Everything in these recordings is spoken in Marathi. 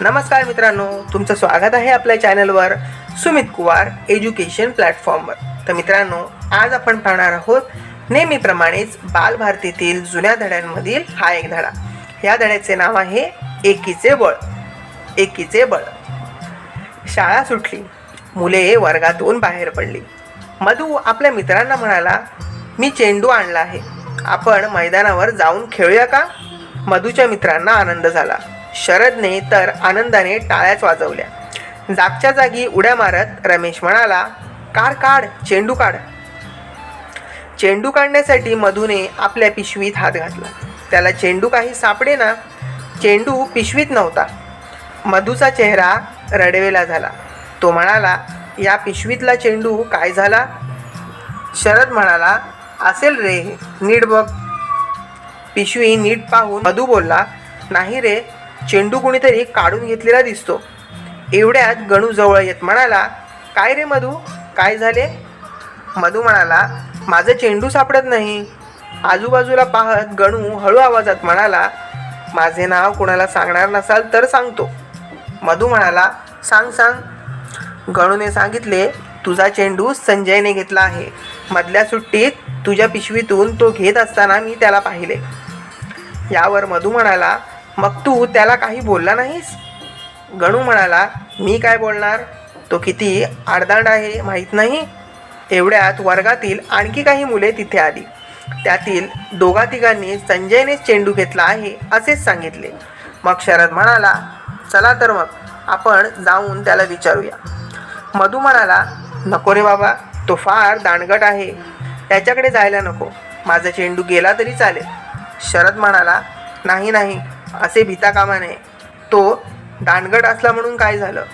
नमस्कार मित्रांनो तुमचं स्वागत आहे आपल्या चॅनलवर सुमित कुवार एज्युकेशन प्लॅटफॉर्मवर. तर मित्रांनो आज आपण पाहणार आहोत नेहमीप्रमाणेच बालभारतीतील जुन्या धड्यांमधील हा एक धडा. या धड्याचे नाव आहे एकीचे बळ. एकीचे बळ. शाळा सुटली मुले वर्गातून बाहेर पडली. मधू आपल्या मित्रांना म्हणाला मी चेंडू आणला आहे. आपण मैदानावर जाऊन खेळूया का? मधूच्या मित्रांना आनंद झाला. शरदने तर आनंदाने टाळ्याच वाजवल्या. जागच्या जागी उड्या मारत रमेश म्हणाला काढ काढ चेंडू काढ. चेंडू काढण्यासाठी मधूने आपल्या पिशवीत हात घातला. त्याला चेंडू काही सापडे ना चेंडू पिशवीत नव्हता. मधूचा चेहरा रडवेला झाला. तो म्हणाला या पिशवीतला चेंडू काय झाला? शरद म्हणाला असेल रे नीट बघ. पिशवी नीट पाहून मधू बोलला नाही रे चेंडू कुणीतरी काढून घेतलेला दिसतो. एवढ्यात गणू जवळ येत म्हणाला काय रे मधू? काय झाले? मधू म्हणाला माझं चेंडू सापडत नाही. आजूबाजूला पाहत गणू हळू आवाजात म्हणाला माझे नाव कोणाला सांगणार नसाल तर सांगतो. मधू म्हणाला सांग सांग. गणूने सांगितले तुझा चेंडू संजयने घेतला आहे. मधल्या सुट्टीत तुझ्या पिशवीतून तो घेत असताना मी त्याला पाहिले. यावर मधू म्हणाला मग तू त्याला काही बोलला नाहीस? गणू म्हणाला मी काय बोलणार? तो किती आडदांड आहे माहीत नाही? एवढ्यात वर्गातील आणखी काही मुले तिथे आली. त्यातील दोघा तिघांनी संजयनेच चेंडू घेतला आहे असेच सांगितले. मग शरद म्हणाला चला तर मग आपण जाऊन त्याला विचारूया. मधू म्हणाला नको रे बाबा तो फार दांडगट आहे. त्याच्याकडे जायला नको. माझा चेंडू गेला तरी चालेल. शरद म्हणाला नाही नाही. असे भिता कामा नये तो दांडगट असला म्हणून काय झालं?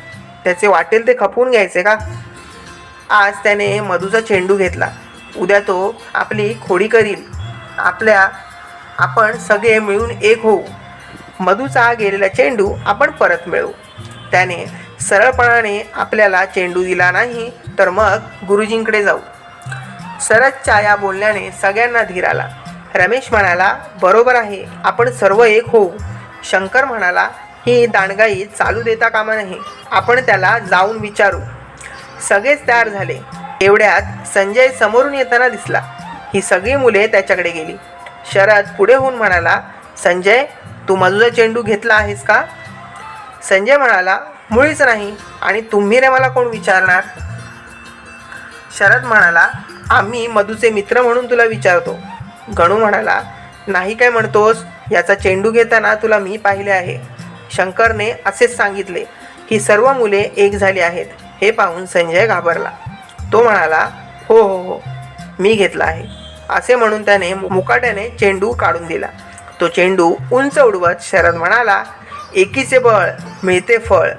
त्याचे वाटेल ते खपवून घ्यायचे का? आज त्याने मधूचा चेंडू घेतला. उद्या तो आपली खोडी करील. आपल्या आपण सगळे मिळून एक होऊ. मधूचा गेलेला चेंडू आपण परत मिळवू. त्याने सरळपणाने आपल्याला चेंडू दिला नाही तर मग गुरुजींकडे जाऊ. शरदच्या या बोलण्याने सगळ्यांना धीर आला. रमेश म्हणाला बरोबर आहे आपण सर्व एक होऊ. शंकर म्हणाला ही दांडगाई चालू देता कामा नाही आपण त्याला जाऊन विचारू. सगळेच तयार झाले. एवढ्यात संजय समोरून येताना दिसला. ही सगळी मुले त्याच्याकडे गेली. शरद पुढे होऊन म्हणाला संजय तू मधुचा चेंडू घेतला आहेस का? संजय म्हणाला मुळीच नाही आणि तुम्ही रे मला कोण विचारणार? शरद म्हणाला आम्ही मधूचे मित्र म्हणून तुला विचारतो. गणू म्हणाला नाही काय म्हणतोस? याचा चेंडू घेताना तुला मी पाहिले आहे. शंकरने असेच सांगितले ही सर्व मुले एक झाली आहेत. हे पाहून संजय घाबरला. तो म्हणाला हो हो हो मी घेतला आहे. असे म्हणून त्याने मुकाट्याने चेंडू काढून दिला. तो चेंडू उंच उडवत शरद म्हणाला एकीचे बळ मिळते फळ.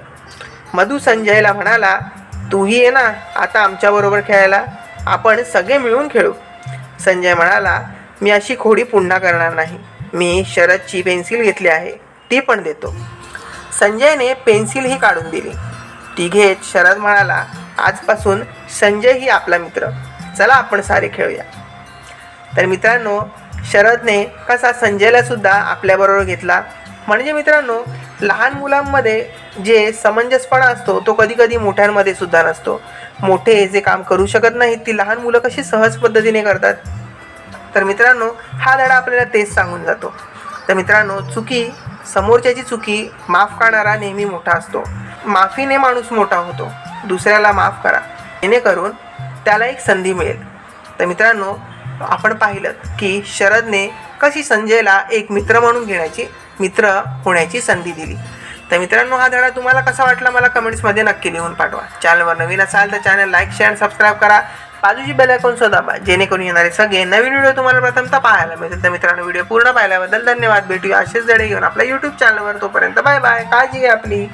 मधू संजयला म्हणाला तूही ये ना आता आमच्याबरोबर खेळायला. आपण सगळे मिळून खेळू. संजय म्हणाला मी अशी खोडी पुन्हा करणार नाही. मी शरदची पेन्सिल घेतली आहे. ती पण देतो. संजयने पेन्सिलही काढून दिली. ती घेत शरद म्हणाला आजपासून संजय ही आपला मित्र. चला आपण सारे खेळूया. तर मित्रांनो शरदने कसा संजयलासुद्धा आपल्याबरोबर घेतला. म्हणजे मित्रांनो लहान मुलांमध्ये जे समंजसपणा असतो तो कधीकधी मोठ्यांमध्ये सुद्धा नसतो. मोठे जे काम करू शकत नाहीत ती लहान मुलं कशी सहज पद्धतीने करतात? तर मित्रांनो हा धडा आपल्याला तेच सांगून जातो. तर मित्रांनो चुकी समोरच्याची चुकी माफ करणारा नेहमी मोठा असतो. माफीने माणूस मोठा होतो. दुसऱ्याला माफ करा. जेणेकरून त्याला एक संधी मिळेल. तर मित्रांनो आपण पाहिलं की शरदने कशी संजयला एक मित्र म्हणून घेण्याची मित्र होण्याची संधी दिली. तर मित्रांनो हा धडा तुम्हाला कसा वाटला? मला कमेंट्समध्ये नक्की लिहून पाठवा. चॅनलवर नवीन असाल तर चॅनल लाईक शेअर सबस्क्राईब करा. बाजूची बेल आयकॉन सुद्धा दाबा जेणेकरून येणारे सगळे नवीन व्हिडिओ तुम्हाला प्रथमतः पाहायला मिळतील. तर मित्रांनो व्हिडिओ पूर्ण पाहिल्याबद्दल धन्यवाद. भेटूया असेच धडे घेऊन आपल्या यूट्यूब चॅनलवर तोपर्यंत बाय बाय काळजी घ्या आपली.